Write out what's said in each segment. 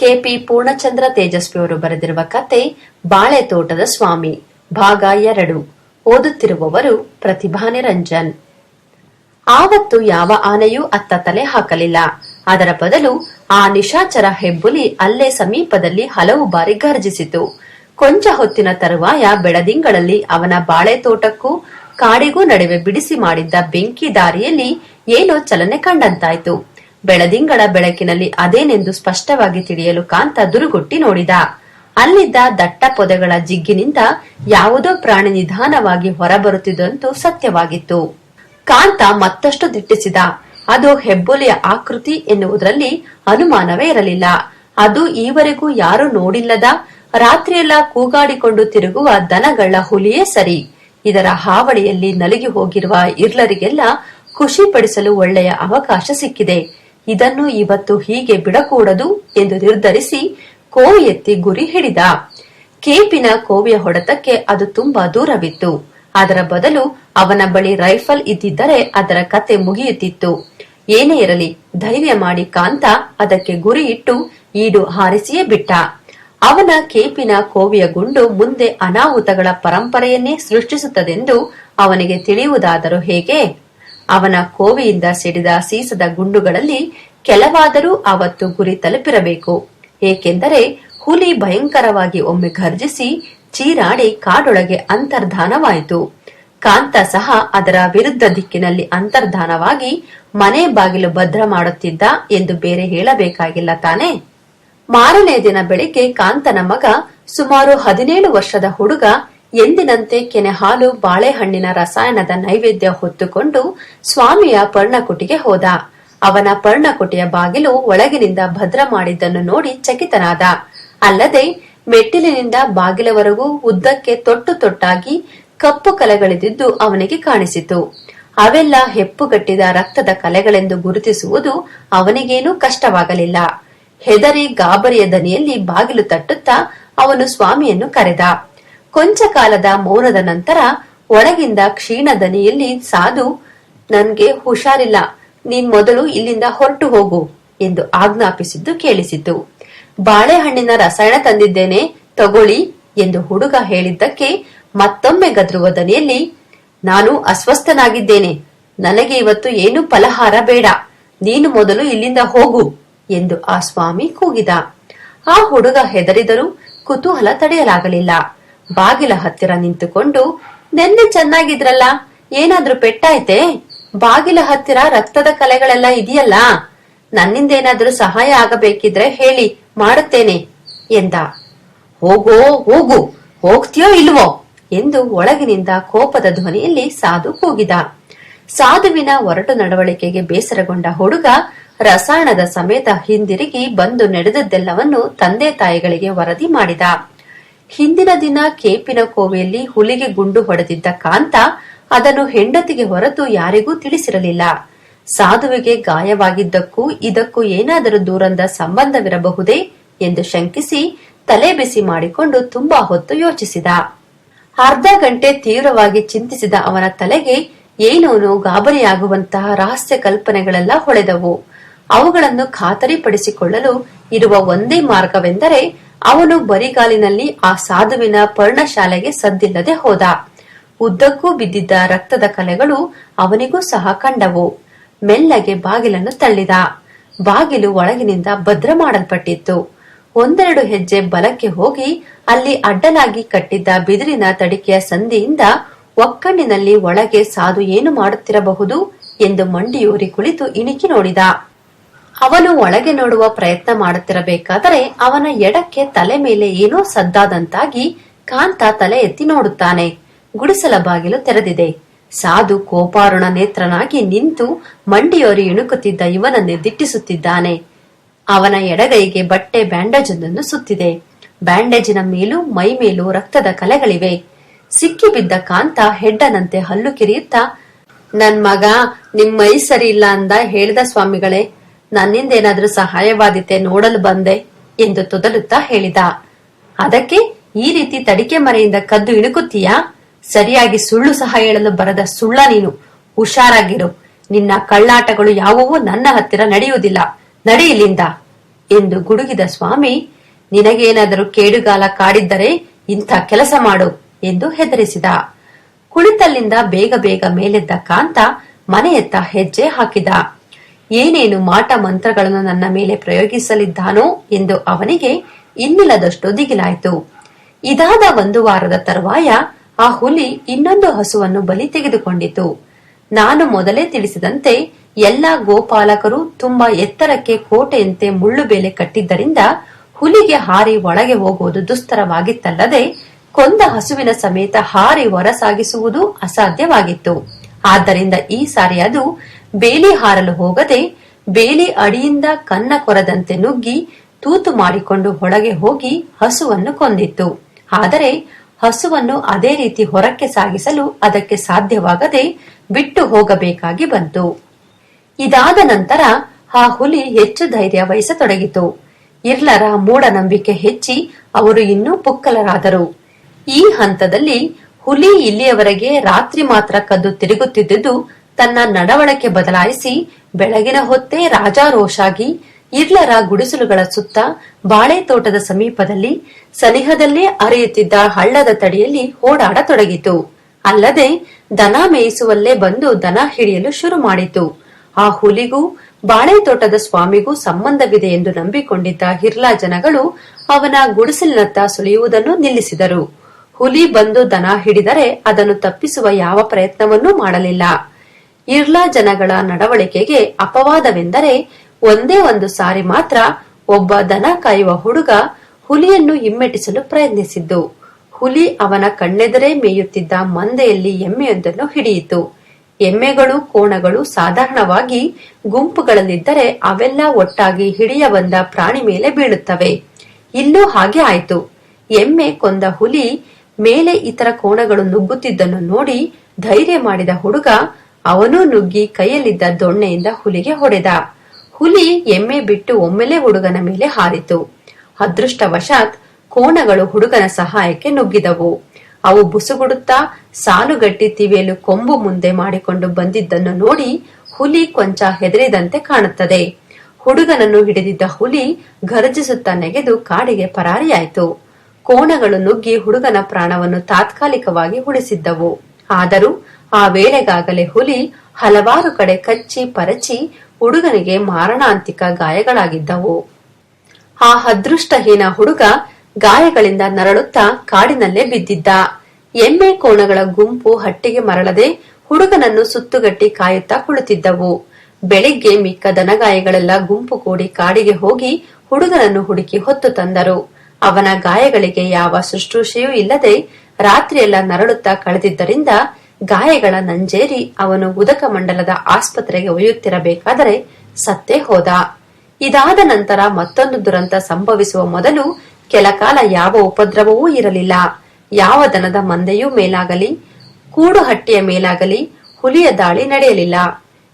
KP Purnachandra Tejasvi ಅವರು ಬರೆದಿರುವ ಕತೆ ಬಾಳೆ ತೋಟದ ಸ್ವಾಮಿ, ಭಾಗ ಎರಡು. ಓದುತ್ತಿರುವವರು ಪ್ರತಿಭಾ ನಿರಂಜನ್ ಆವತ್ತು ಯಾವ ಆನೆಯೂ ಅತ್ತ ತಲೆ ಹಾಕಲಿಲ್ಲ. ಅದರ ಬದಲು ಆ ನಿಶಾಚರ ಹೆಬ್ಬುಲಿ ಅಲ್ಲೇ ಸಮೀಪದಲ್ಲಿ ಹಲವು ಬಾರಿ ಗರ್ಜಿಸಿತು ಕೊಂಚ ಹೊತ್ತಿನ ತರುವಾಯ ಬೆಳದಿಂಗಳಲ್ಲಿ ಅವನ ಬಾಳೆ ತೋಟಕ್ಕೂ ಕಾಡಿಗೂ ನಡುವೆ ಬಿಡಿಸಿ ಮಾಡಿದ್ದ ಬೆಂಕಿ ದಾರಿಯಲ್ಲಿ ಏನೋ ಚಲನೆ ಕಂಡಂತಾಯ್ತು. ಬೆಳದಿಂಗಳ ಬೆಳಕಿನಲ್ಲಿ ಅದೇನೆಂದು ಸ್ಪಷ್ಟವಾಗಿ ತಿಳಿಯಲು ಕಾಂತ ದುರುಗುಟ್ಟಿ ನೋಡಿದ. ಅಲ್ಲಿದ್ದ ದಟ್ಟ ಪೊದೆಗಳ ಜಿಗ್ಗಿನಿಂದ ಯಾವುದೋ ಪ್ರಾಣಿ ನಿಧಾನವಾಗಿ ಹೊರಬರುತ್ತಿದ್ದಂತೂ ಸತ್ಯವಾಗಿತ್ತು. ಕಾಂತ ಮತ್ತಷ್ಟು ದಿಟ್ಟಿಸಿದ. ಅದು ಹೆಬ್ಬುಲಿಯ ಆಕೃತಿ ಎನ್ನುವುದರಲ್ಲಿ ಅನುಮಾನವೇ ಇರಲಿಲ್ಲ. ಅದು ಈವರೆಗೂ ಯಾರು ನೋಡಿಲ್ಲದ, ರಾತ್ರಿಯೆಲ್ಲ ಕೂಗಾಡಿಕೊಂಡು ತಿರುಗುವ ದನಗಳ ಹುಲಿಯೇ ಸರಿ. ಇದರ ಹಾವಳಿಯಲ್ಲಿ ನಲುಗಿ ಹೋಗಿರುವ ಇರ್ಲರಿಗೆಲ್ಲ ಖುಷಿ ಪಡಿಸಲು ಒಳ್ಳೆಯ ಅವಕಾಶ ಸಿಕ್ಕಿದೆ. ಇದನ್ನು ಇವತ್ತು ಹೀಗೆ ಬಿಡಕೂಡದು ಎಂದು ನಿರ್ಧರಿಸಿ ಕೋ ಎತ್ತಿ ಗುರಿ ಹಿಡಿದ. ಕೇಪಿನ ಕೋವಿಯ ಹೊಡೆತಕ್ಕೆ ಅದು ತುಂಬಾ ದೂರವಿತ್ತು. ಅದರ ಬದಲು ಅವನ ಬಳಿ ರೈಫಲ್ ಇದ್ದಿದ್ದರೆ ಅದರ ಕತೆ ಮುಗಿಯುತ್ತಿತ್ತು. ಏನೇ ಇರಲಿ, ಧೈರ್ಯ ಮಾಡಿ ಕಾಂತ ಅದಕ್ಕೆ ಗುರಿ ಇಟ್ಟು ಈಡು ಹಾರಿಸಿಯೇ ಬಿಟ್ಟ. ಅವನ ಕೇಪಿನ ಕೋವಿಯ ಗುಂಡು ಮುಂದೆ ಅನಾಹುತಗಳ ಪರಂಪರೆಯನ್ನೇ ಸೃಷ್ಟಿಸುತ್ತದೆಂದು ಅವನಿಗೆ ತಿಳಿಯುವುದಾದರೂ ಹೇಗೆ? ಅವನ ಕೋವಿಯಿಂದ ಸಿಡಿದ ಸೀಸದ ಗುಂಡುಗಳಲ್ಲಿ ಕೆಲವಾದರೂ ಅವತ್ತು ಗುರಿ ತಲುಪಿರಬೇಕು. ಏಕೆಂದರೆ ಹುಲಿ ಭಯಂಕರವಾಗಿ ಒಮ್ಮೆ ಘರ್ಜಿಸಿ ಚೀರಾಡಿ ಕಾಡೊಳಗೆ ಅಂತರ್ಧಾನವಾಯಿತು. ಕಾಂತ ಸಹ ಅದರ ವಿರುದ್ಧ ದಿಕ್ಕಿನಲ್ಲಿ ಅಂತರ್ಧಾನವಾಗಿ ಮನೆ ಬಾಗಿಲು ಭದ್ರ ಮಾಡುತ್ತಿದ್ದ ಎಂದು ಬೇರೆ ಹೇಳಬೇಕಾಗಿಲ್ಲ ತಾನೆ? ಮಾರನೇ ದಿನ ಬೆಳಿಗ್ಗೆ ಕಾಂತನ ಮಗ ಸುಮಾರು ಹದಿನೇಳು ವರ್ಷದ ಹುಡುಗ ಎಂದಿನಂತೆ ಕೆನೆ ಹಾಲು ಬಾಳೆಹಣ್ಣಿನ ರಸಾಯನದ ನೈವೇದ್ಯ ಹೊತ್ತುಕೊಂಡು ಸ್ವಾಮಿಯ ಪರ್ಣಕುಟಿಗೆ ಹೋದ. ಅವನ ಪರ್ಣಕುಟಿಯ ಬಾಗಿಲು ಒಳಗಿನಿಂದ ಭದ್ರ ಮಾಡಿದ್ದನ್ನು ನೋಡಿ ಚಕಿತನಾದ. ಅಲ್ಲದೆ ಮೆಟ್ಟಿಲಿನಿಂದ ಬಾಗಿಲವರೆಗೂ ಉದ್ದಕ್ಕೆ ತೊಟ್ಟು ತೊಟ್ಟಾಗಿ ಕಪ್ಪು ಕಲೆಗಳಿದ್ದು ಅವನಿಗೆ ಕಾಣಿಸಿತು. ಅವೆಲ್ಲ ಹೆಪ್ಪುಗಟ್ಟಿದ ರಕ್ತದ ಕಲೆಗಳೆಂದು ಗುರುತಿಸುವುದು ಅವನಿಗೇನೂ ಕಷ್ಟವಾಗಲಿಲ್ಲ. ಹೆದರಿ ಗಾಬರಿಯ ದನಿಯಲ್ಲಿ ಬಾಗಿಲು ತಟ್ಟುತ್ತಾ ಅವನು ಸ್ವಾಮಿಯನ್ನು ಕರೆದ. ಕೊಂಚ ಕಾಲದ ಮೌನದ ನಂತರ ಒಳಗಿಂದ ಕ್ಷೀಣ ದನಿಯಲ್ಲಿ ಸಾಧು, ನನ್ಗೆ ಹುಷಾರಿಲ್ಲ. ನೀನ್ ಮೊದಲು ಇಲ್ಲಿಂದ ಹೊರಟು ಹೋಗು ಎಂದು ಆಜ್ಞಾಪಿಸಿದ್ದು ಕೇಳಿಸಿತು ಬಾಳೆಹಣ್ಣಿನ ರಸಾಯನ ತಂದಿದ್ದೇನೆ, ತಗೊಳ್ಳಿ ಎಂದು ಹುಡುಗ ಹೇಳಿದ್ದಕ್ಕೆ ಮತ್ತೊಮ್ಮೆ ಗದ್ರುವ ದನಿಯಲ್ಲಿ, ನಾನು ಅಸ್ವಸ್ಥನಾಗಿದ್ದೇನೆ. ನನಗೆ ಇವತ್ತು ಏನು ಫಲಹಾರ ಬೇಡ. ನೀನು ಮೊದಲು ಇಲ್ಲಿಂದ ಹೋಗು ಎಂದು ಆ ಸ್ವಾಮಿ ಕೂಗಿದ. ಆ ಹುಡುಗ ಹೆದರಿದರೂ ಕುತೂಹಲ ತಡೆಯಲಾಗಲಿಲ್ಲ. ಬಾಗಿಲ ಹತ್ತಿರ ನಿಂತುಕೊಂಡು, ನೆನ್ನೆ ಚೆನ್ನಾಗಿದ್ರಲ್ಲ? ಏನಾದ್ರೂ ಪೆಟ್ಟಾಯ್ತೆ? ಬಾಗಿಲ ಹತ್ತಿರ ರಕ್ತದ ಕಲೆಗಳೆಲ್ಲ ಇದೆಯಲ್ಲ? ನನ್ನಿಂದೇನಾದ್ರೂ ಸಹಾಯ ಆಗಬೇಕಿದ್ರೆ ಹೇಳಿ, ಮಾಡುತ್ತೇನೆ, ಎಂದ. ಹೋಗೋ, ಹೋಗು. ಹೋಗ್ತೀಯೋ ಇಲ್ವೋ? ಎಂದು ಒಳಗಿನಿಂದ ಕೋಪದ ಧ್ವನಿಯಲ್ಲಿ ಸಾಧು ಕೂಗಿದ. ಸಾಧುವಿನ ಒರಟು ನಡವಳಿಕೆಗೆ ಬೇಸರಗೊಂಡ ಹುಡುಗ ರಸಾಯನದ ಸಮೇತ ಹಿಂದಿರುಗಿ ಬಂದು ನಡೆದದ್ದೆಲ್ಲವನ್ನು ತಂದೆ ತಾಯಿಗಳಿಗೆ ವರದಿ ಮಾಡಿದ. ಹಿಂದಿನ ದಿನ ಕೇಪಿನ ಕೋವೆಯಲ್ಲಿ ಹುಲಿಗೆ ಗುಂಡು ಹೊಡೆದಿದ್ದ ಕಾಂತ ಅದನ್ನು ಹೆಂಡತಿಗೆ ಹೊರತು ಯಾರಿಗೂ ತಿಳಿಸಿರಲಿಲ್ಲ. ಸಾಧುವಿಗೆ ಗಾಯವಾಗಿದ್ದಕ್ಕೂ ಇದಕ್ಕೂ ಏನಾದರೂ ದೂರಂದ ಸಂಬಂಧವಿರಬಹುದೇ ಎಂದು ಶಂಕಿಸಿ ತಲೆ ಬಿಸಿ ಮಾಡಿಕೊಂಡು ತುಂಬಾ ಹೊತ್ತು ಯೋಚಿಸಿದ. ಅರ್ಧ ಗಂಟೆ ತೀವ್ರವಾಗಿ ಚಿಂತಿಸಿದ ಅವನ ತಲೆಗೆ ಏನೋನು ಗಾಬರಿಯಾಗುವಂತಹ ರಹಸ್ಯ ಕಲ್ಪನೆಗಳೆಲ್ಲ ಹೊಳೆದವು. ಅವುಗಳನ್ನು ಖಾತರಿಪಡಿಸಿಕೊಳ್ಳಲು ಇರುವ ಒಂದೇ ಮಾರ್ಗವೆಂದರೆ ಅವನು ಬರಿಗಾಲಿನಲ್ಲಿ ಆ ಸಾಧುವಿನ ಪರ್ಣಶಾಲೆಗೆ ಸದ್ದಿಲ್ಲದೆ ಹೋದ. ಉದ್ದಕ್ಕೂ ಬಿದ್ದಿದ್ದ ರಕ್ತದ ಕಲೆಗಳು ಅವನಿಗೂ ಸಹ ಕಂಡವು. ಮೆಲ್ಲಗೆ ಬಾಗಿಲನ್ನು ತಳ್ಳಿದ. ಬಾಗಿಲು ಒಳಗಿನಿಂದ ಭದ್ರ ಮಾಡಲ್ಪಟ್ಟಿತ್ತು. ಒಂದೆರಡು ಹೆಜ್ಜೆ ಬಲಕ್ಕೆ ಹೋಗಿ ಅಲ್ಲಿ ಅಡ್ಡಲಾಗಿ ಕಟ್ಟಿದ್ದ ಬಿದಿರಿನ ತಡಿಕೆಯ ಸಂಧಿಯಿಂದ ಒಕ್ಕಣ್ಣಿನಲ್ಲಿ ಒಳಗೆ ಸಾಧು ಏನು ಮಾಡುತ್ತಿರಬಹುದು ಎಂದು ಮಂಡಿಯೂರಿ ಕುಳಿತು ಇಣಿಕಿ ನೋಡಿದ. ಅವನು ಒಳಗೆ ನೋಡುವ ಪ್ರಯತ್ನ ಮಾಡುತ್ತಿರಬೇಕಾದರೆ ಅವನ ಎಡಕ್ಕೆ ತಲೆ ಮೇಲೆ ಏನೋ ಸದ್ದಾದಂತಾಗಿ ಕಾಂತ ತಲೆ ಎತ್ತಿ ನೋಡುತ್ತಾನೆ. ಗುಡಿಸಲ ಬಾಗಿಲು ತೆರೆದಿದೆ. ಸಾಧು ಕೋಪಾರುಣ ನೇತ್ರನಾಗಿ ನಿಂತು ಮಂಡಿಯೋರಿ ಇಣುಕುತ್ತಿದ್ದ ಇವನನ್ನೇ ದಿಟ್ಟಿಸುತ್ತಿದ್ದಾನೆ. ಅವನ ಎಡಗೈಗೆ ಬಟ್ಟೆ ಬ್ಯಾಂಡೇಜ್ ಒಂದನ್ನು ಸುತ್ತಿದೆ. ಬ್ಯಾಂಡೇಜಿನ ಮೇಲೂ ಮೈ ಮೇಲೂ ರಕ್ತದ ಕಲೆಗಳಿವೆ. ಸಿಕ್ಕಿ ಬಿದ್ದ ಕಾಂತ ಹೆಡ್ಡನಂತೆ ಹಲ್ಲು ಕಿರಿಯುತ್ತಾ, ನನ್ ಮಗ, ನಿಮ್ ಮೈ ಸರಿ ಇಲ್ಲ ಅಂದ ಹೇಳಿದ ಸ್ವಾಮಿಗಳೇ ನನ್ನಿಂದೇನಾದ್ರೂ ಸಹಾಯವಾದಿತೆ ನೋಡಲು ಬಂದೆ ಎಂದು ತೊದಲುತ್ತಾ ಹೇಳಿದ. ಅದಕ್ಕೆ ಈ ರೀತಿ ತಡಿಕೆ ಮರೆಯಿಂದ ಕದ್ದು ಇಣುಕುತ್ತೀಯಾ? ಸರಿಯಾಗಿ ಸುಳ್ಳು ಸಹ ಹೇಳಲು ಬರದ ಸುಳ್ಳ ನೀನು. ಹುಷಾರಾಗಿರು. ನಿನ್ನ ಕಳ್ಳಾಟಗಳು ಯಾವುವು ನನ್ನ ಹತ್ತಿರ ನಡೆಯುವುದಿಲ್ಲ. ನಡೆಯಲಿಂದ ಎಂದು ಗುಡುಗಿದ ಸ್ವಾಮಿ, ನಿನಗೇನಾದರೂ ಕೇಡುಗಾಲ ಕಾಡಿದ್ದರೆ ಇಂಥ ಕೆಲಸ ಮಾಡು ಎಂದು ಹೆದರಿಸಿದ. ಕುಳಿತಲ್ಲಿಂದ ಬೇಗ ಬೇಗ ಮೇಲೆದ್ದ ಕಾಂತ ಮನೆಯತ್ತ ಹೆಜ್ಜೆ ಹಾಕಿದ. ಏನೇನು ಮಾಟ ಮಂತ್ರಗಳನ್ನು ನನ್ನ ಮೇಲೆ ಪ್ರಯೋಗಿಸಲಿದ್ದಾನೋ ಎಂದು ಅವನಿಗೆ ಇನ್ನಿಲ್ಲದಷ್ಟು ದಿಗಿಲಾಯಿತು. ಇದಾದ ಒಂದು ವಾರದ ತರುವಾಯ ಆ ಹುಲಿ ಇನ್ನೊಂದು ಹಸುವನ್ನು ಬಲಿ ತೆಗೆದುಕೊಂಡಿತು. ನಾನು ಮೊದಲೇ ತಿಳಿಸಿದಂತೆ ಎಲ್ಲಾ ಗೋಪಾಲಕರು ತುಂಬಾ ಎತ್ತರಕ್ಕೆ ಕೋಟೆಯಂತೆ ಮುಳ್ಳು ಬೇಲೆ ಕಟ್ಟಿದ್ದರಿಂದ ಹುಲಿಗೆ ಹಾರಿ ಒಳಗೆ ಹೋಗುವುದು ದುಸ್ತರವಾಗಿತ್ತಲ್ಲದೆ ಕೊಂದ ಹಸುವಿನ ಸಮೇತ ಹಾರಿ ಹೊರಸಾಗಿಸುವುದು ಅಸಾಧ್ಯವಾಗಿತ್ತು. ಆದ್ದರಿಂದ ಈ ಸಾರಿ ಅದು ಬೇಲಿ ಹಾರಲು ಹೋಗದೆ ಬೇಲಿ ಅಡಿಯಿಂದ ಕನ್ನ ಕೊರದಂತೆ ನುಗ್ಗಿ ತೂತು ಮಾಡಿಕೊಂಡು ಹೊಳಗೆ ಹೋಗಿ ಹಸುವನ್ನು ಕೊಂದಿತ್ತು. ಆದರೆ ಹಸುವನ್ನು ಅದೇ ರೀತಿ ಹೊರಕ್ಕೆ ಸಾಗಿಸಲು ಅದಕ್ಕೆ ಸಾಧ್ಯವಾಗದೆ ಬಿಟ್ಟು ಹೋಗಬೇಕಾಗಿ ಬಂತು. ಇದಾದ ನಂತರ ಆ ಹುಲಿ ಹೆಚ್ಚು ಧೈರ್ಯ ವಹಿಸತೊಡಗಿತು. ಇರ್ಲರ ಮೂಢನಂಬಿಕೆ ಹೆಚ್ಚಿ ಅವರು ಇನ್ನೂ ಪುಕ್ಕಲರಾದರು. ಈ ಹಂತದಲ್ಲಿ ಹುಲಿ ಇಲ್ಲಿಯವರೆಗೆ ರಾತ್ರಿ ಮಾತ್ರ ಕದ್ದು ತಿರುಗುತ್ತಿದ್ದುದು ತನ್ನ ನಡವಳಿಕೆ ಬದಲಾಯಿಸಿ ಬೆಳಗಿನ ಹೊತ್ತೇ ರಾಜಾರೋಷಾಗಿ ಇರ್ಲರ ಗುಡಿಸಲುಗಳ ಸುತ್ತ ಬಾಳೆ ತೋಟದ ಸಮೀಪದಲ್ಲಿ ಸನಿಹದಲ್ಲೇ ಅರಿಯುತ್ತಿದ್ದ ಹಳ್ಳದ ತಡಿಯಲ್ಲಿ ಓಡಾಡತೊಡಗಿತು. ಅಲ್ಲದೆ ದನ ಮೇಯಿಸುವಲ್ಲೇ ಬಂದು ದನ ಹಿಡಿಯಲು ಶುರು ಮಾಡಿತು. ಆ ಹುಲಿಗೂ ಬಾಳೆ ತೋಟದ ಸ್ವಾಮಿಗೂ ಸಂಬಂಧವಿದೆ ಎಂದು ನಂಬಿಕೊಂಡಿದ್ದ ಹಿರ್ಲಾ ಜನಗಳು ಅವನ ಗುಡಿಸಲಿನತ್ತ ಸುಳಿಯುವುದನ್ನು ನಿಲ್ಲಿಸಿದರು. ಹುಲಿ ಬಂದು ದನ ಹಿಡಿದರೆ ಅದನ್ನು ತಪ್ಪಿಸುವ ಯಾವ ಪ್ರಯತ್ನವನ್ನೂ ಮಾಡಲಿಲ್ಲ. ಇರ್ಲಾ ಜನಗಳ ನಡವಳಿಕೆಗೆ ಅಪವಾದವೆಂದರೆ ಒಂದೇ ಒಂದು ಸಾರಿ ಮಾತ್ರ ಒಬ್ಬ ದನ ಕಾಯುವ ಹುಡುಗ ಹುಲಿಯನ್ನು ಹಿಮ್ಮೆಟ್ಟಿಸಲು ಪ್ರಯತ್ನಿಸಿದ್ದು. ಹುಲಿ ಅವನ ಕಣ್ಣೆದರೇ ಮೇಯುತ್ತಿದ್ದ ಮಂದೆಯಲ್ಲಿ ಎಮ್ಮೆಯೊಂದನ್ನು ಹಿಡಿಯಿತು. ಎಮ್ಮೆಗಳು ಕೋಣಗಳು ಸಾಧಾರಣವಾಗಿ ಗುಂಪುಗಳಲ್ಲಿದ್ದರೆ ಅವೆಲ್ಲ ಒಟ್ಟಾಗಿ ಹಿಡಿಯ ಬಂದ ಪ್ರಾಣಿ ಮೇಲೆ ಬೀಳುತ್ತವೆ. ಇಲ್ಲೂ ಹಾಗೆ ಆಯಿತು. ಎಮ್ಮೆ ಕೊಂದ ಹುಲಿ ಮೇಲೆ ಇತರ ಕೋಣಗಳು ನುಗ್ಗುತ್ತಿದ್ದನ್ನು ನೋಡಿ ಧೈರ್ಯ ಮಾಡಿದ ಹುಡುಗ ಅವನೂ ನುಗ್ಗಿ ಕೈಯಲ್ಲಿದ್ದ ದೊಣ್ಣೆಯಿಂದ ಹುಲಿಗೆ ಹೊಡೆದ. ಹುಲಿ ಎಮ್ಮೆ ಬಿಟ್ಟು ಒಮ್ಮೆಲೆ ಹುಡುಗನ ಮೇಲೆ ಹಾರಿತು. ಅದೃಷ್ಟವಶಾತ್ ಕೋಣಗಳು ಹುಡುಗನ ಸಹಾಯಕ್ಕೆ ನುಗ್ಗಿದವು. ಅವು ಬುಸುಗುಡುತ್ತಾ ಸಾಲುಗಟ್ಟಿ ತಿವಿಯಲು ಕೊಂಬು ಮುಂದೆ ಮಾಡಿಕೊಂಡು ಬಂದಿದ್ದನ್ನು ನೋಡಿ ಹುಲಿ ಕೊಂಚ ಹೆದರಿದಂತೆ ಕಾಣುತ್ತದೆ. ಹುಡುಗನನ್ನು ಹಿಡಿದಿದ್ದ ಹುಲಿ ಗರ್ಜಿಸುತ್ತಾ ನೆಗೆದು ಕಾಡಿಗೆ ಪರಾರಿಯಾಯಿತು. ಕೋಣಗಳು ನುಗ್ಗಿ ಹುಡುಗನ ಪ್ರಾಣವನ್ನು ತಾತ್ಕಾಲಿಕವಾಗಿ ಉಳಿಸಿದ್ದವು. ಆದರೂ ಆ ವೇಳೆಗಾಗಲೇ ಹುಲಿ ಹಲವಾರು ಕಡೆ ಕಚ್ಚಿ ಪರಚಿ ಹುಡುಗನಿಗೆ ಮಾರಣಾಂತಿಕ ಗಾಯಗಳಾಗಿದ್ದವು. ಆ ಅದೃಷ್ಟಹೀನ ಹುಡುಗ ಗಾಯಗಳಿಂದ ನರಳುತ್ತಾ ಕಾಡಿನಲ್ಲೇ ಬಿದ್ದಿದ್ದ. ಎಮ್ಮೆ ಕೋಣಗಳ ಗುಂಪು ಹಟ್ಟಿಗೆ ಮರಳದೆ ಹುಡುಗನನ್ನು ಸುತ್ತುಗಟ್ಟಿ ಕಾಯುತ್ತಾ ಕುಳಿತಿದ್ದವು. ಬೆಳಿಗ್ಗೆ ಮಿಕ್ಕ ದನಗಾಯಗಳೆಲ್ಲ ಗುಂಪು ಕೂಡಿ ಕಾಡಿಗೆ ಹೋಗಿ ಹುಡುಗನನ್ನು ಹುಡುಕಿ ಹೊತ್ತು ತಂದರು. ಅವನ ಗಾಯಗಳಿಗೆ ಯಾವ ಶುಶ್ರೂಷೆಯೂ ಇಲ್ಲದೆ ರಾತ್ರಿಯೆಲ್ಲ ನರಳುತ್ತಾ ಕಳೆದಿದ್ದರಿಂದ ಗಾಯಗಳ ನಂಜೇರಿ ಅವನು ಉದಕ ಮಂಡಲದ ಆಸ್ಪತ್ರೆಗೆ ಒಯ್ಯುತ್ತಿರಬೇಕಾದರೆ ಸತ್ತೇ ಹೋದ. ಇದಾದ ನಂತರ ಮತ್ತೊಂದು ದುರಂತ ಸಂಭವಿಸುವ ಮೊದಲು ಕೆಲಕಾಲ ಯಾವ ಉಪದ್ರವವೂ ಇರಲಿಲ್ಲ. ಯಾವ ದನದ ಮಂದೆಯೂ ಮೇಲಾಗಲಿ ಕೂಡು ಹಟ್ಟಿಯ ಮೇಲಾಗಲಿ ಹುಲಿಯ ದಾಳಿ ನಡೆಯಲಿಲ್ಲ.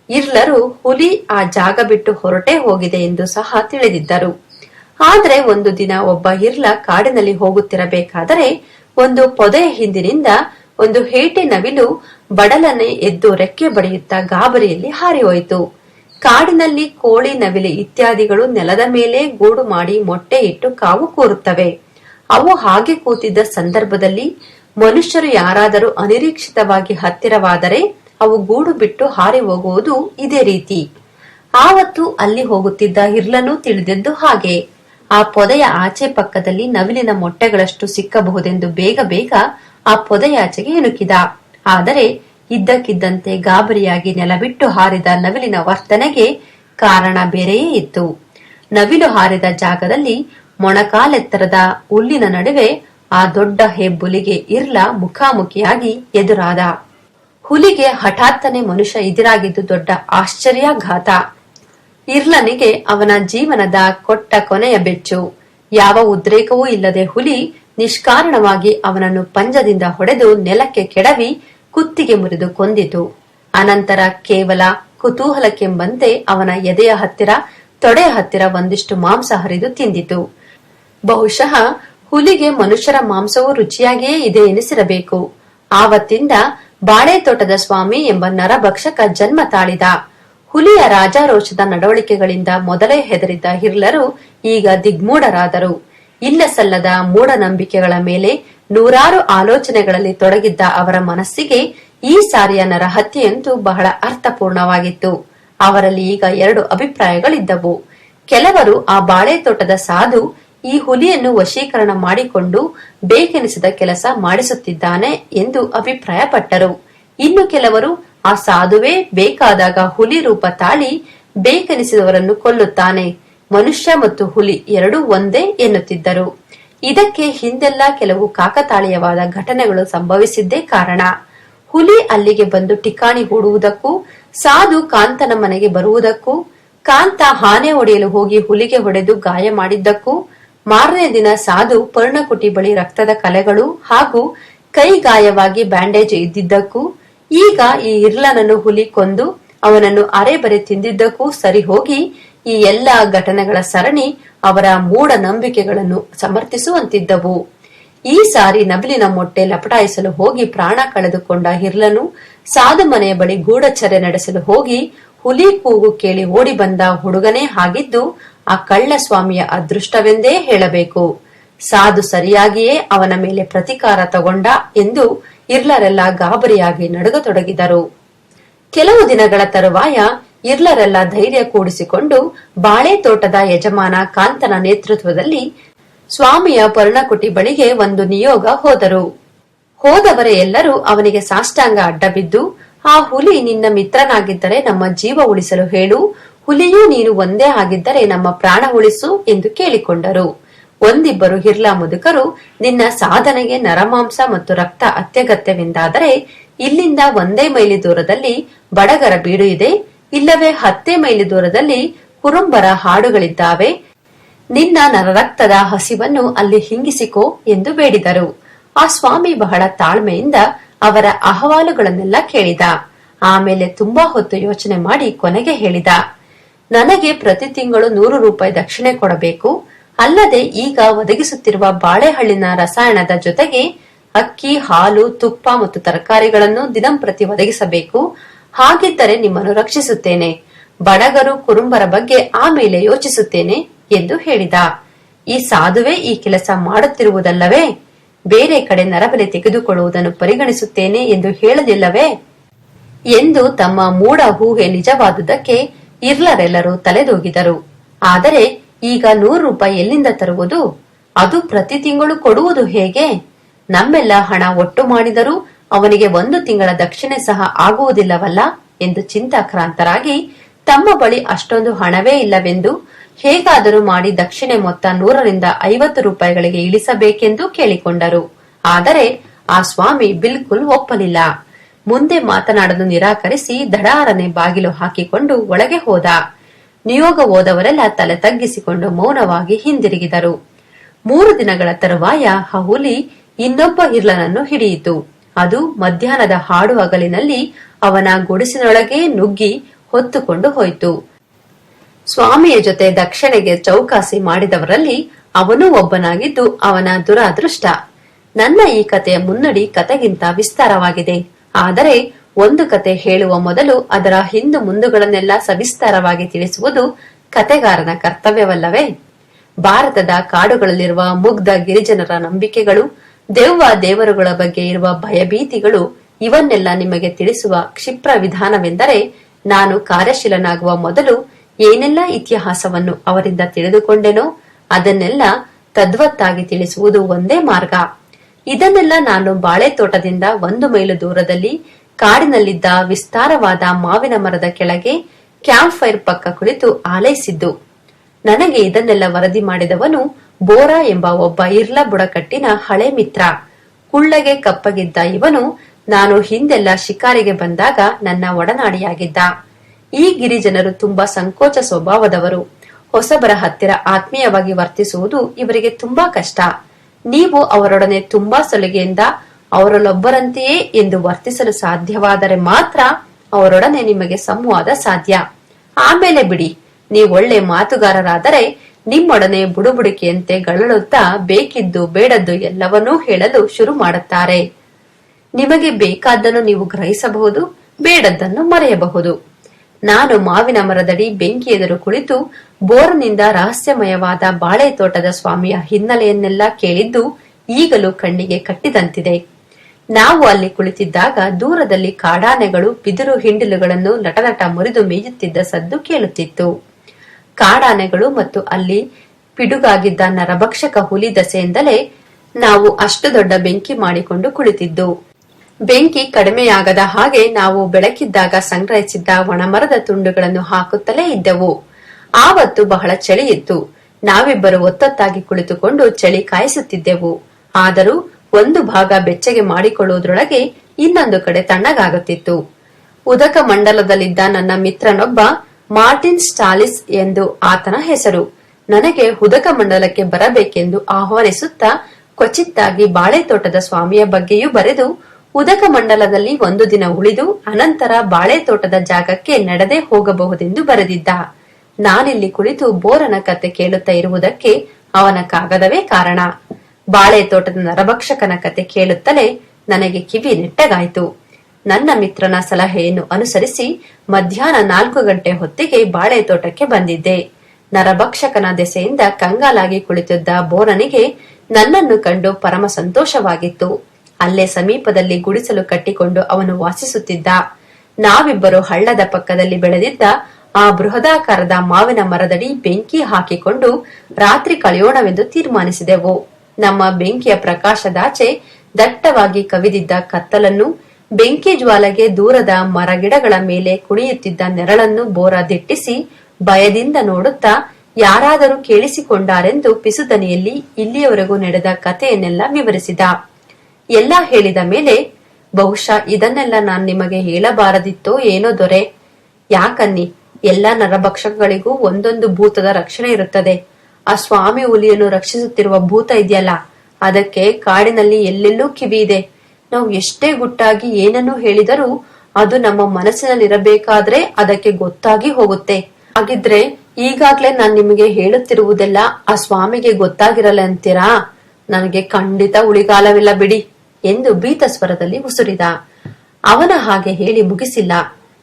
ಇರ್ಲರು ಹುಲಿ ಆ ಜಾಗ ಬಿಟ್ಟು ಹೊರಟೇ ಹೋಗಿದೆ ಎಂದು ಸಹ ತಿಳಿದಿದ್ದರು. ಆದ್ರೆ ಒಂದು ದಿನ ಒಬ್ಬ ಇರ್ಲ ಕಾಡಿನಲ್ಲಿ ಹೋಗುತ್ತಿರಬೇಕಾದರೆ ಒಂದು ಪೊದೆಯ ಹಿಂದಿನಿಂದ ಒಂದು ಹೇಟೆ ನವಿಲು ಬಡಲನೆ ಎದ್ದು ರೆಕ್ಕೆ ಬಡಿಯುತ್ತಾ ಗಾಬರಿಯಲ್ಲಿ ಹಾರಿ ಹೋಯಿತು ಕಾಡಿನಲ್ಲಿ ಕೋಳಿ ನವಿಲೆ ಇತ್ಯಾದಿಗಳು ನೆಲದ ಮೇಲೆ ಗೂಡು ಮಾಡಿ ಮೊಟ್ಟೆ ಇಟ್ಟು ಕಾವು ಕೂರುತ್ತವೆ. ಅವು ಹಾಗೆ ಕೂತಿದ್ದ ಸಂದರ್ಭದಲ್ಲಿ ಮನುಷ್ಯರು ಯಾರಾದರೂ ಅನಿರೀಕ್ಷಿತವಾಗಿ ಹತ್ತಿರವಾದರೆ ಅವು ಗೂಡು ಬಿಟ್ಟು ಹಾರಿ ಹೋಗುವುದು ಇದೇ ರೀತಿ. ಆವತ್ತು ಅಲ್ಲಿ ಹೋಗುತ್ತಿದ್ದ ಹಿರ್ಲನು ತಿಳಿದಿದ್ದು ಹಾಗೆ. ಆ ಪೊದೆಯ ಆಚೆ ಪಕ್ಕದಲ್ಲಿ ನವಿಲಿನ ಮೊಟ್ಟೆಗಳಷ್ಟು ಸಿಕ್ಕಬಹುದೆಂದು ಬೇಗ ಬೇಗ ಆ ಪೊದೆಯಾಚೆಗೆ ಇಣುಕಿದ ಆದರೆ ಇದ್ದಕ್ಕಿದ್ದಂತೆ ಗಾಬರಿಯಾಗಿ ನೆಲಬಿಟ್ಟು ಹಾರಿದ ನವಿಲಿನ ವರ್ತನೆಗೆ ಕಾರಣ ಬೇರೆಯೇ ಇತ್ತು. ನವಿಲು ಹಾರಿದ ಜಾಗದಲ್ಲಿ ಮೊಣಕಾಲೆತ್ತರದ ಹುಲ್ಲಿನ ನಡುವೆ ಆ ದೊಡ್ಡ ಹೆಬ್ಬುಲಿಗೆ ಇರ್ಲ ಮುಖಾಮುಖಿಯಾಗಿ ಎದುರಾದ. ಹುಲಿಗೆ ಹಠಾತ್ತನೆ ಮನುಷ್ಯ ಎದುರಾಗಿದ್ದು ದೊಡ್ಡ ಆಶ್ಚರ್ಯಾಘಾತ. ಇರ್ಲನಿಗೆ ಅವನ ಜೀವನದ ಕೊಟ್ಟ ಕೊನೆಯ ಬೆಚ್ಚು. ಯಾವ ಉದ್ರೇಕವೂ ಇಲ್ಲದೆ ಹುಲಿ ನಿಷ್ಕಾರಣವಾಗಿ ಅವನನ್ನು ಪಂಜದಿಂದ ಹೊಡೆದು ನೆಲಕ್ಕೆ ಕೆಡವಿ ಕುತ್ತಿಗೆ ಮುರಿದು ಕೊಂದಿತು. ಅನಂತರ ಕೇವಲ ಕುತೂಹಲಕ್ಕೆಂಬಂತೆ ಅವನ ಎದೆಯ ಹತ್ತಿರ, ತೊಡೆಯ ಹತ್ತಿರ ಒಂದಿಷ್ಟು ಮಾಂಸ ಹರಿದು ತಿಂದಿತು. ಬಹುಶಃ ಹುಲಿಗೆ ಮನುಷ್ಯರ ಮಾಂಸವೂ ರುಚಿಯಾಗಿಯೇ ಇದೆ ಎನಿಸಿರಬೇಕು. ಆವತ್ತಿಂದ ಬಾಳೆ ತೋಟದ ಸ್ವಾಮಿ ಎಂಬ ನರಭಕ್ಷಕ ಜನ್ಮ ತಾಳಿದ. ಹುಲಿಯ ರಾಜಾರೋಷದ ನಡವಳಿಕೆಗಳಿಂದ ಮೊದಲೇ ಹೆದರಿದ್ದ ಹಿರ್ಲರು ಈಗ ದಿಗ್ಮೂಢರಾದರು. ಇಲ್ಲ ಸಲ್ಲದ ಮೂಢನಂಬಿಕೆಗಳ ಮೇಲೆ ನೂರಾರು ಆಲೋಚನೆಗಳಲ್ಲಿ ತೊಡಗಿದ್ದ ಅವರ ಮನಸ್ಸಿಗೆ ಈ ಸಾರಿಯ ನರಹತ್ಯೆಯಂತೂ ಬಹಳ ಅರ್ಥಪೂರ್ಣವಾಗಿತ್ತು. ಅವರಲ್ಲಿ ಈಗ ಎರಡು ಅಭಿಪ್ರಾಯಗಳಿದ್ದವು. ಕೆಲವರು ಆ ಬಾಳೆ ತೋಟದ ಸಾಧು ಈ ಹುಲಿಯನ್ನು ವಶೀಕರಣ ಮಾಡಿಕೊಂಡು ಬೇಕೆನಿಸಿದ ಕೆಲಸ ಮಾಡಿಸುತ್ತಿದ್ದಾನೆ ಎಂದು ಅಭಿಪ್ರಾಯಪಟ್ಟರು. ಇನ್ನು ಕೆಲವರು ಆ ಸಾಧುವೆ ಬೇಕಾದಾಗ ಹುಲಿ ರೂಪ ತಾಳಿ ಬೇಕೆನಿಸಿದವರನ್ನು ಕೊಲ್ಲುತ್ತಾನೆ. ಮನುಷ್ಯ ಮತ್ತು ಹುಲಿ ಎರಡೂ ಒಂದೇ ಎನ್ನುತ್ತಿದ್ದರು. ಇದಕ್ಕೆ ಹಿಂದೆಲ್ಲ ಕೆಲವು ಕಾಕತಾಳೀಯವಾದ ಘಟನೆಗಳು ಸಂಭವಿಸಿದ್ದೇ ಕಾರಣ. ಹುಲಿ ಅಲ್ಲಿಗೆ ಬಂದು ಠಿಕಾಣಿ ಹೂಡುವುದಕ್ಕೂ, ಸಾಧು ಕಾಂತನ ಮನೆಗೆ ಬರುವುದಕ್ಕೂ, ಕಾಂತ ಹಾನೆ ಹೊಡೆಯಲು ಹೋಗಿ ಹುಲಿಗೆ ಹೊಡೆದು ಗಾಯ ಮಾಡಿದ್ದಕ್ಕೂ, ಮಾರನೇ ದಿನ ಸಾಧು ಪರ್ಣಕುಟಿ ಬಳಿ ರಕ್ತದ ಕಲೆಗಳು ಹಾಗೂ ಕೈ ಗಾಯವಾಗಿ ಬ್ಯಾಂಡೇಜ್ ಇದ್ದಿದ್ದಕ್ಕೂ ಈಗ ಈ ಇರ್ಲನನ್ನು ಹುಲಿ ಕೊಂದು ಅವನನ್ನು ಅರೆಬರೆ ತಿಂದಿದ್ದಕ್ಕೂ ಸರಿ ಹೋಗಿ ಈ ಎಲ್ಲಾ ಘಟನೆಗಳ ಸರಣಿ ಅವರ ಮೂಢ ನಂಬಿಕೆಗಳನ್ನು ಸಮರ್ಥಿಸುವಂತಿದ್ದವು. ಈ ಸಾರಿ ನಬಿಲಿನ ಮೊಟ್ಟೆ ಲಪಟಾಯಿಸಲು ಹೋಗಿ ಪ್ರಾಣ ಕಳೆದುಕೊಂಡ ಹಿರ್ಲನು ಸಾಧು ಮನೆಯ ಬಳಿ ಗೂಢಚರ್ಯ ನಡೆಸಲು ಹೋಗಿ ಹುಲಿ ಕೂಗು ಕೇಳಿ ಓಡಿ ಬಂದ ಹುಡುಗನೇ ಆಗಿದ್ದು ಆ ಕಳ್ಳ ಸ್ವಾಮಿಯ ಅದೃಷ್ಟವೆಂದೇ ಹೇಳಬೇಕು. ಸಾಧು ಸರಿಯಾಗಿಯೇ ಅವನ ಮೇಲೆ ಪ್ರತಿಕಾರ ತಗೊಂಡ ಎಂದು ಇರ್ಲರೆಲ್ಲ ಗಾಬರಿಯಾಗಿ ನಡುಗತೊಡಗಿದರು. ಕೆಲವು ದಿನಗಳ ತರುವಾಯ ಇರ್ಲರೆಲ್ಲ ಧೈರ್ಯ ಕೂಡಿಸಿಕೊಂಡು ಬಾಳೆ ತೋಟದ ಯಜಮಾನ ಕಾಂತನ ನೇತೃತ್ವದಲ್ಲಿ ಸ್ವಾಮಿಯ ಪರ್ಣಕುಟಿ ಬಳಿಗೆ ಒಂದು ನಿಯೋಗ ಹೋದರು. ಹೋದವರೇ ಎಲ್ಲರೂ ಅವನಿಗೆ ಸಾಷ್ಟಾಂಗ ಅಡ್ಡಬಿದ್ದು, ಆ ಹುಲಿ ನಿನ್ನ ಮಿತ್ರನಾಗಿದ್ದರೆ ನಮ್ಮ ಜೀವ ಉಳಿಸಲು ಹೇಳು, ಹುಲಿಯೂ ನೀನು ಒಂದೇ ಆಗಿದ್ದರೆ ನಮ್ಮ ಪ್ರಾಣ ಉಳಿಸು ಎಂದು ಕೇಳಿಕೊಂಡರು. ಒಂದಿಬ್ಬರು ಹಿರ್ಲಾ ಮುದುಕರು ನಿನ್ನ ಸಾಧನೆಗೆ ನರಮಾಂಸ ಮತ್ತು ರಕ್ತ ಅತ್ಯಗತ್ಯವೆಂದಾದರೆ, ಇಲ್ಲಿಂದ ಒಂದೇ ಮೈಲಿ ದೂರದಲ್ಲಿ ಬಡಗರ ಬೀಡು ಇದೆ, ಇಲ್ಲವೇ ಹತ್ತೇ ಮೈಲಿ ದೂರದಲ್ಲಿ ಕುರುಂಬರ ಹಾಡುಗಳಿದ್ದಾವೆ. ನಿನ್ನ ನರರಕ್ತದ ಹಸಿವನ್ನು ಅಲ್ಲಿ ಹಿಂಗಿಸಿಕೋ ಎಂದು ಬೇಡಿದರು. ಆ ಸ್ವಾಮಿ ಬಹಳ ತಾಳ್ಮೆಯಿಂದ ಅವರ ಅಹವಾಲುಗಳನ್ನೆಲ್ಲ ಕೇಳಿದ. ಆಮೇಲೆ ತುಂಬಾ ಹೊತ್ತು ಯೋಚನೆ ಮಾಡಿ ಕೊನೆಗೆ ಹೇಳಿದ. ನನಗೆ ಪ್ರತಿ ತಿಂಗಳು ನೂರು ರೂಪಾಯಿ ದಕ್ಷಿಣೆ ಕೊಡಬೇಕು. ಅಲ್ಲದೆ ಈಗ ಒದಗಿಸುತ್ತಿರುವ ಬಾಳೆಹಳ್ಳಿನ ರಸಾಯನದ ಜೊತೆಗೆ ಅಕ್ಕಿ, ಹಾಲು, ತುಪ್ಪ ಮತ್ತು ತರಕಾರಿಗಳನ್ನು ದಿನಂಪ್ರತಿ ಒದಗಿಸಬೇಕು. ಹಾಗಿದ್ದರೆ ನಿಮ್ಮನ್ನು ರಕ್ಷಿಸುತ್ತೇನೆ. ಬಡಗರು ಕುರುಂಬರ ಬಗ್ಗೆ ಆಮೇಲೆ ಯೋಚಿಸುತ್ತೇನೆ ಎಂದು ಹೇಳಿದ. ಈ ಸಾಧುವೆ ಈ ಕೆಲಸ ಮಾಡುತ್ತಿರುವುದಲ್ಲವೇ? ಬೇರೆ ಕಡೆ ನರಬಲೆ ತೆಗೆದುಕೊಳ್ಳುವುದನ್ನು ಪರಿಗಣಿಸುತ್ತೇನೆ ಎಂದು ಹೇಳಲಿಲ್ಲವೇ? ಎಂದು ತಮ್ಮ ಮೂಢ ಊಹೆ ನಿಜವಾದುದಕ್ಕೆ ಇರ್ಲರೆಲ್ಲರೂ ತಲೆದೋಗಿದರು. ಆದರೆ ಈಗ ನೂರು ರೂಪಾಯಿ ಎಲ್ಲಿಂದ ತರುವುದು? ಅದು ಪ್ರತಿ ತಿಂಗಳು ಕೊಡುವುದು ಹೇಗೆ? ನಮ್ಮೆಲ್ಲ ಹಣ ಒಟ್ಟು ಮಾಡಿದರೂ ಅವನಿಗೆ ಒಂದು ತಿಂಗಳ ದಕ್ಷಿಣೆ ಸಹ ಆಗುವುದಿಲ್ಲವಲ್ಲ ಎಂದು ಚಿಂತಾಕ್ರಾಂತರಾಗಿ, ತಮ್ಮ ಬಳಿ ಅಷ್ಟೊಂದು ಹಣವೇ ಇಲ್ಲವೆಂದು ಹೇಗಾದರೂ ಮಾಡಿ ದಕ್ಷಿಣೆ ಮೊತ್ತ ನೂರರಿಂದ ಐವತ್ತು ರೂಪಾಯಿಗಳಿಗೆ ಇಳಿಸಬೇಕೆಂದು ಕೇಳಿಕೊಂಡರು. ಆದರೆ ಆ ಸ್ವಾಮಿ ಬಿಲ್ಕುಲ್ ಒಪ್ಪಲಿಲ್ಲ. ಮುಂದೆ ಮಾತನಾಡಲು ನಿರಾಕರಿಸಿ ದಡಾರನೆ ಬಾಗಿಲು ಹಾಕಿಕೊಂಡು ಒಳಗೆ ಹೋದ. ನಿಯೋಗ ಹೋದವರೆಲ್ಲ ತಲೆ ತಗ್ಗಿಸಿಕೊಂಡು ಮೌನವಾಗಿ ಹಿಂದಿರುಗಿದರು. ಮೂರು ದಿನಗಳ ತರುವಾಯ ಆ ಹುಲಿ ಇನ್ನೊಬ್ಬ ಹಿರ್ಲನನ್ನು ಹಿಡಿಯಿತು. ಅದು ಮಧ್ಯಾಹ್ನದ ಹಾಡು ಹಗಲಿನಲ್ಲಿ ಅವನ ಗುಡಿಸಿನೊಳಗೆ ನುಗ್ಗಿ ಹೊತ್ತುಕೊಂಡು ಹೋಯಿತು. ಸ್ವಾಮಿಯ ಜೊತೆ ದಕ್ಷಿಣೆಗೆ ಚೌಕಾಸಿ ಮಾಡಿದವರಲ್ಲಿ ಅವನೂ ಒಬ್ಬನಾಗಿದ್ದು ಅವನ ದುರಾದೃಷ್ಟ. ನನ್ನ ಈ ಕಥೆಯ ಮುನ್ನಡಿ ಕತೆಗಿಂತ ವಿಸ್ತಾರವಾಗಿದೆ. ಆದರೆ ಒಂದು ಕತೆ ಹೇಳುವ ಮೊದಲು ಅದರ ಹಿಂದು ಮುಂದುಗಳನ್ನೆಲ್ಲ ಸವಿಸ್ತಾರವಾಗಿ ತಿಳಿಸುವುದು ಕತೆಗಾರನ ಕರ್ತವ್ಯವಲ್ಲವೇ? ಭಾರತದ ಕಾಡುಗಳಲ್ಲಿರುವ ಮುಗ್ಧ ಗಿರಿಜನರ ನಂಬಿಕೆಗಳು, ದೆವ್ವ ದೇವರುಗಳ ಬಗ್ಗೆ ಇರುವ ಭಯಭೀತಿಗಳು ಇವನ್ನೆಲ್ಲ ನಿಮಗೆ ತಿಳಿಸುವ ಕ್ಷಿಪ್ರ ವಿಧಾನವೆಂದರೆ ನಾನು ಕಾರ್ಯಶೀಲನಾಗುವ ಮೊದಲು ಏನೆಲ್ಲ ಇತಿಹಾಸವನ್ನು ಅವರಿಂದ ತಿಳಿದುಕೊಂಡೆನೋ ಅದನ್ನೆಲ್ಲ ತದ್ವತ್ತಾಗಿ ತಿಳಿಸುವುದು ಒಂದೇ ಮಾರ್ಗ. ಇದನ್ನೆಲ್ಲ ನಾನು ಬಾಳೆ ತೋಟದಿಂದ ಒಂದು ಮೈಲು ದೂರದಲ್ಲಿ ಕಾಡಿನಲ್ಲಿದ್ದ ವಿಸ್ತಾರವಾದ ಮಾವಿನ ಮರದ ಕೆಳಗೆ ಕ್ಯಾಂಪ್ ಫೈರ್ ಪಕ್ಕ ಕುಳಿತು ಆಲೈಸಿದ್ದು. ನನಗೆ ಇದನ್ನೆಲ್ಲ ವರದಿ ಮಾಡಿದವನು ಬೋರಾ ಎಂಬ ಒಬ್ಬ ಇರ್ಲ ಬುಡಕಟ್ಟಿನ ಹಳೆ ಮಿತ್ರ. ಕುಳ್ಳಗೆ ಕಪ್ಪಗಿದ್ದ ಇವನು ನಾನು ಹಿಂದೆಲ್ಲ ಶಿಕಾರಿಗೆ ಬಂದಾಗ ನನ್ನ ಒಡನಾಡಿಯಾಗಿದ್ದ. ಈ ಗಿರಿಜನರು ತುಂಬಾ ಸಂಕೋಚ ಸ್ವಭಾವದವರು. ಹೊಸಬರ ಹತ್ತಿರ ಆತ್ಮೀಯವಾಗಿ ವರ್ತಿಸುವುದು ಇವರಿಗೆ ತುಂಬಾ ಕಷ್ಟ. ನೀವು ಅವರೊಡನೆ ತುಂಬಾ ಸಲುಗೆಯಿಂದ ಅವರಲ್ಲೊಬ್ಬರಂತೆಯೇ ಎಂದು ವರ್ತಿಸಲು ಸಾಧ್ಯವಾದರೆ ಮಾತ್ರ ಅವರೊಡನೆ ನಿಮಗೆ ಸಂವಾದ ಸಾಧ್ಯ. ಆಮೇಲೆ ಬಿಡಿ, ನೀವು ಒಳ್ಳೆ ಮಾತುಗಾರರಾದರೆ ನಿಮ್ಮೊಡನೆ ಬುಡುಬುಡಿಕೆಯಂತೆ ಗಳಳುತ್ತಾ ಬೇಕಿದ್ದು ಬೇಡದ್ದು ಎಲ್ಲವನ್ನೂ ಹೇಳಲು ಶುರು ಮಾಡುತ್ತಾರೆ. ನಿಮಗೆ ಬೇಕಾದ್ದನ್ನು ನೀವು ಗ್ರಹಿಸಬಹುದು, ಬೇಡದ್ದನ್ನು ಮರೆಯಬಹುದು. ನಾನು ಮಾವಿನ ಮರದಡಿ ಬೆಂಕಿ ಎದುರು ಕುಳಿತು ಬೋರ್ನಿಂದ ರಹಸ್ಯಮಯವಾದ ಬಾಳೆ ತೋಟದ ಸ್ವಾಮಿಯ ಹಿನ್ನೆಲೆಯನ್ನೆಲ್ಲ ಕೇಳಿದ್ದು ಈಗಲೂ ಕಣ್ಣಿಗೆ ಕಟ್ಟಿದಂತಿದೆ. ನಾವು ಅಲ್ಲಿ ಕುಳಿತಿದ್ದಾಗ ದೂರದಲ್ಲಿ ಕಾಡಾನೆಗಳು, ಬಿದಿರು ಹಿಂಡಿಲುಗಳನ್ನು ಲಟಲಟ ಮುರಿದು ಮೇಯುತ್ತಿದ್ದ ಸದ್ದು ಕೇಳುತ್ತಿತ್ತು. ಕಾಡಾನೆಗಳು ಮತ್ತು ಅಲ್ಲಿ ಪಿಡುಗಾಗಿದ್ದ ನರಭಕ್ಷಕ ಹುಲಿ ದಸೆಯಿಂದಲೇ ನಾವು ಅಷ್ಟು ದೊಡ್ಡ ಬೆಂಕಿ ಮಾಡಿಕೊಂಡು ಕುಳಿತಿದ್ದು. ಬೆಂಕಿ ಕಡಿಮೆಯಾಗದ ಹಾಗೆ ನಾವು ಬೆಳಕಿದ್ದಾಗ ಸಂಗ್ರಹಿಸಿದ್ದ ಒಣಮರದ ತುಂಡುಗಳನ್ನು ಹಾಕುತ್ತಲೇ ಇದ್ದೆವು. ಆವತ್ತು ಬಹಳ ಚಳಿ ಇತ್ತು ನಾವಿಬ್ಬರು ಒತ್ತೊತ್ತಾಗಿ ಕುಳಿತುಕೊಂಡು ಚಳಿ ಕಾಯಿಸುತ್ತಿದ್ದೆವು. ಆದರೂ ಒಂದು ಭಾಗ ಬೆಚ್ಚಗೆ ಮಾಡಿಕೊಳ್ಳುವುದರೊಳಗೆ ಇನ್ನೊಂದು ಕಡೆ ತಣ್ಣಗಾಗುತ್ತಿತ್ತು. ಉದಕ ಮಂಡಲದಲ್ಲಿದ್ದ ನನ್ನ ಮಿತ್ರನೊಬ್ಬ ಮಾರ್ಟಿನ್ ಸ್ಟಾಲಿಸ್ ಎಂದು ಆತನ ಹೆಸರು. ನನಗೆ ಉದಕ ಮಂಡಲಕ್ಕೆ ಬರಬೇಕೆಂದು ಆಹ್ವಾನಿಸುತ್ತಾ ಕೊಚ್ಚಿತ್ತಾಗಿ ಬಾಳೆ ತೋಟದ ಸ್ವಾಮಿಯ ಬಗ್ಗೆಯೂ ಬರೆದು, ಉದಕ ಮಂಡಲದಲ್ಲಿ ಒಂದು ದಿನ ಉಳಿದು ಅನಂತರ ಬಾಳೆ ತೋಟದ ಜಾಗಕ್ಕೆ ನಡೆದೇ ಹೋಗಬಹುದೆಂದು ಬರೆದಿದ್ದ. ನಾನಿಲ್ಲಿ ಕುಳಿತು ಬೋರನ ಕತೆ ಕೇಳುತ್ತಾ ಇರುವುದಕ್ಕೆ ಅವನ ಕಾಗದವೇ ಕಾರಣ. ಬಾಳೆ ತೋಟದ ನರಭಕ್ಷಕನ ಕತೆ ಕೇಳುತ್ತಲೇ ನನಗೆ ಕಿವಿ ನೆಟ್ಟಗಾಯಿತು. ನನ್ನ ಮಿತ್ರನ ಸಲಹೆಯನ್ನು ಅನುಸರಿಸಿ ಮಧ್ಯಾಹ್ನ ನಾಲ್ಕು ಗಂಟೆ ಹೊತ್ತಿಗೆ ಬಾಳೆ ತೋಟಕ್ಕೆ ಬಂದಿದ್ದೆ ನರಭಕ್ಷಕನ ದೆಸೆಯಿಂದ ಕಂಗಾಲಾಗಿ ಕುಳಿತಿದ್ದ ಬೋರನಿಗೆ ನನ್ನನ್ನು ಕಂಡು ಪರಮ ಸಂತೋಷವಾಗಿತ್ತು. ಅಲ್ಲೇ ಸಮೀಪದಲ್ಲಿ ಗುಡಿಸಲು ಕಟ್ಟಿಕೊಂಡು ಅವನು ವಾಸಿಸುತ್ತಿದ್ದ. ನಾವಿಬ್ಬರು ಹಳ್ಳದ ಪಕ್ಕದಲ್ಲಿ ಬೆಳೆದಿದ್ದ ಆ ಬೃಹದಾಕಾರದ ಮಾವಿನ ಮರದಡಿ ಬೆಂಕಿ ಹಾಕಿಕೊಂಡು ರಾತ್ರಿ ಕಳೆಯೋಣವೆಂದು ತೀರ್ಮಾನಿಸಿದೆವು. ನಮ್ಮ ಬೆಂಕಿಯ ಪ್ರಕಾಶದಾಚೆ ದಟ್ಟವಾಗಿ ಕವಿದಿದ್ದ ಕತ್ತಲನ್ನು, ಬೆಂಕಿ ಜ್ವಾಲೆಗೆ ದೂರದ ಮರಗಿಡಗಳ ಮೇಲೆ ಕುಣಿಯುತ್ತಿದ್ದ ನೆರಳನ್ನು ಬೋರ ದಿಟ್ಟಿಸಿ ಭಯದಿಂದ ನೋಡುತ್ತಾ ಯಾರಾದರೂ ಕೇಳಿಸಿಕೊಂಡಾರೆಂದು ಪಿಸುದನಿಯಲ್ಲಿ ಇಲ್ಲಿಯವರೆಗೂ ನಡೆದ ಕಥೆಯನ್ನೆಲ್ಲ ವಿವರಿಸಿದ. ಎಲ್ಲ ಹೇಳಿದ ಮೇಲೆ, ಬಹುಶಃ ಇದನ್ನೆಲ್ಲ ನಾನ್ ನಿಮಗೆ ಹೇಳಬಾರದಿತ್ತೋ ಏನೋ ದೊರೆ. ಯಾಕನ್ನಿ, ಎಲ್ಲ ನರಭಕ್ಷಕಗಳಿಗೂ ಒಂದೊಂದು ಭೂತದ ರಕ್ಷಣೆ ಇರುತ್ತದೆ. ಆ ಸ್ವಾಮಿ ಹುಲಿಯನ್ನು ರಕ್ಷಿಸುತ್ತಿರುವ ಭೂತ ಇದೆಯಲ್ಲ, ಅದಕ್ಕೆ ಕಾಡಿನಲ್ಲಿ ಎಲ್ಲೆಲ್ಲೂ ಕಿವಿ ಇದೆ. ನಾವು ಎಷ್ಟೇ ಗುಟ್ಟಾಗಿ ಏನನ್ನು ಹೇಳಿದರೂ ಅದು ನಮ್ಮ ಮನಸ್ಸಿನಲ್ಲಿರಬೇಕಾದ್ರೆ ಅದಕ್ಕೆ ಗೊತ್ತಾಗಿ ಹೋಗುತ್ತೆ. ಹಾಗಿದ್ರೆ ಈಗಾಗ್ಲೇ ನಾನ್ ನಿಮಗೆ ಹೇಳುತ್ತಿರುವುದೆಲ್ಲ ಆ ಸ್ವಾಮಿಗೆ ಗೊತ್ತಾಗಿರಲ್ಲ ಅಂತೀರಾ? ನನಗೆ ಖಂಡಿತ ಉಳಿಗಾಲವಿಲ್ಲ ಬಿಡಿ ಎಂದು ಭೀತ ಸ್ವರದಲ್ಲಿ ಉಸುರಿದ. ಅವನ ಹಾಗೆ ಹೇಳಿ ಮುಗಿಸಿಲ್ಲ.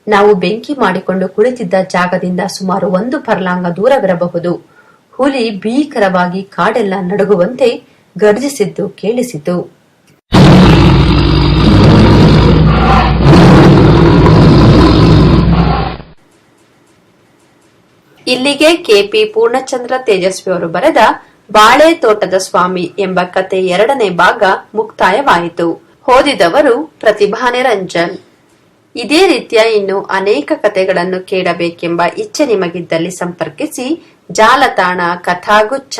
ನಾವು ಬೆಂಕಿ ಮಾಡಿಕೊಂಡು ಕುಳಿತಿದ್ದ ಜಾಗದಿಂದ ಸುಮಾರು ಒಂದು ಪರ್ಲಾಂಗ ದೂರವಿರಬಹುದು. ಹುಲಿ ಭೀಕರವಾಗಿ ಕಾಡೆಲ್ಲ ನಡುಗುವಂತೆ ಗರ್ಜಿಸಿದ್ದು ಕೇಳಿಸಿತು ಇಲ್ಲಿಗೆ ಕೆಪಿ ಪೂರ್ಣಚಂದ್ರ ತೇಜಸ್ವಿ ಅವರು ಬರೆದ ಬಾಳೆ ತೋಟದ ಸ್ವಾಮಿ ಎಂಬ ಕತೆ ಎರಡನೇ ಭಾಗ ಮುಕ್ತಾಯವಾಯಿತು. ಓದಿದವರು ಪ್ರತಿಭಾ ನಿರಂಜನ್ ಇದೇ ರೀತಿಯ ಇನ್ನು ಅನೇಕ ಕತೆಗಳನ್ನು ಕೇಳಬೇಕೆಂಬ ಇಚ್ಛೆ ನಿಮಗಿದ್ದಲ್ಲಿ ಸಂಪರ್ಕಿಸಿ ಜಾಲತಾಣ ಕಥಾಗುಚ್ಛ